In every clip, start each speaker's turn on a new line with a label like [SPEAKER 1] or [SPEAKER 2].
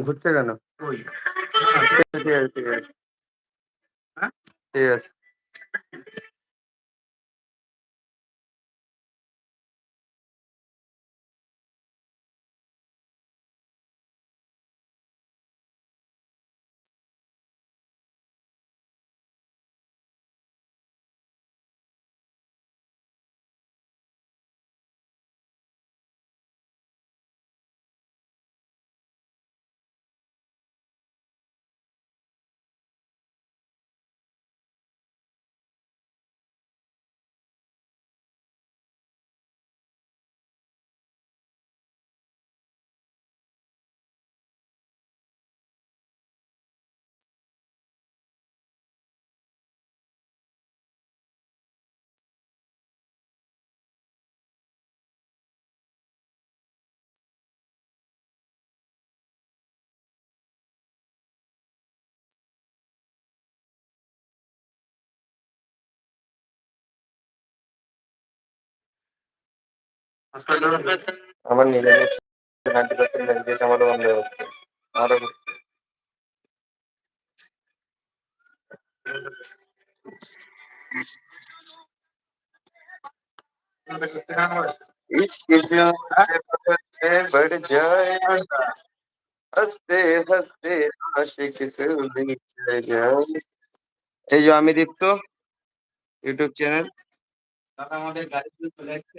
[SPEAKER 1] ঘুরছে কেন? ঠিক আছে ঠিক আছে। ঠিক আছে। আমার নিজের নাইনটি পার্সেন্ট ল্যাঙ্গুয়েজ আমারও বন্ধ হচ্ছে আরও ইসকে এই যে আমি দীপ্ত ইউটিউব চ্যানেল
[SPEAKER 2] আমাদের গাড়ি চলে আসছে।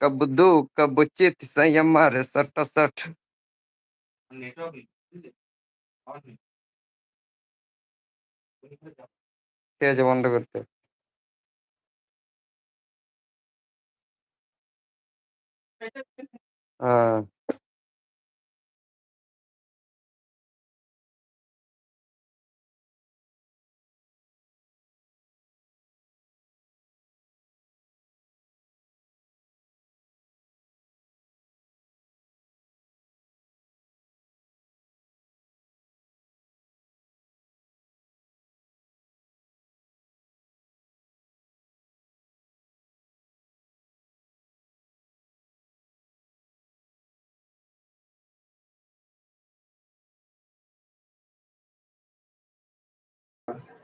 [SPEAKER 1] कब दुख कब चित संयम मारे सट सट
[SPEAKER 2] নেটওয়ার্ক বুঝলি পাওয়ার নেই
[SPEAKER 1] ঠিক আছে বন্ধ করতে হ্যাঁ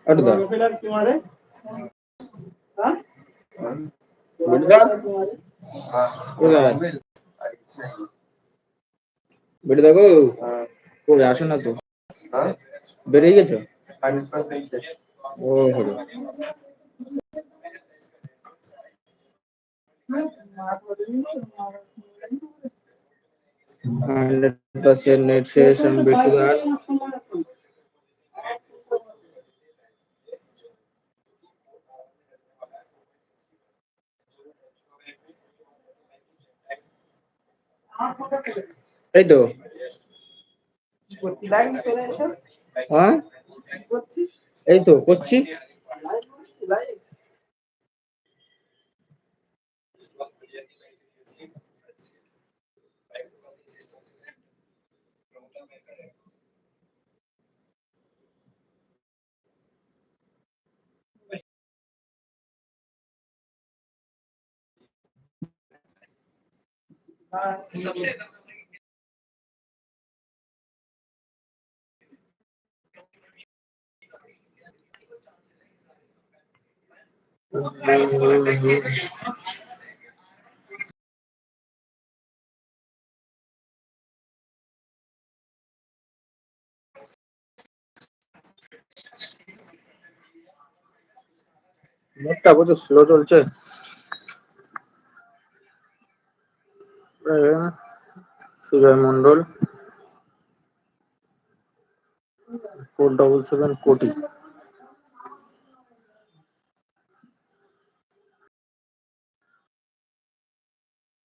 [SPEAKER 3] अड्डा तुम्हारे బిడ్డ ఓ యాసన তো বেরিয়ে গেছো ও হলো and let us say net session between এই তো। হ্যাঁ? এই করছি। নেটটা প্রচুর স্লো চলছে। এই, Sujoy Mondal four double seven কোটি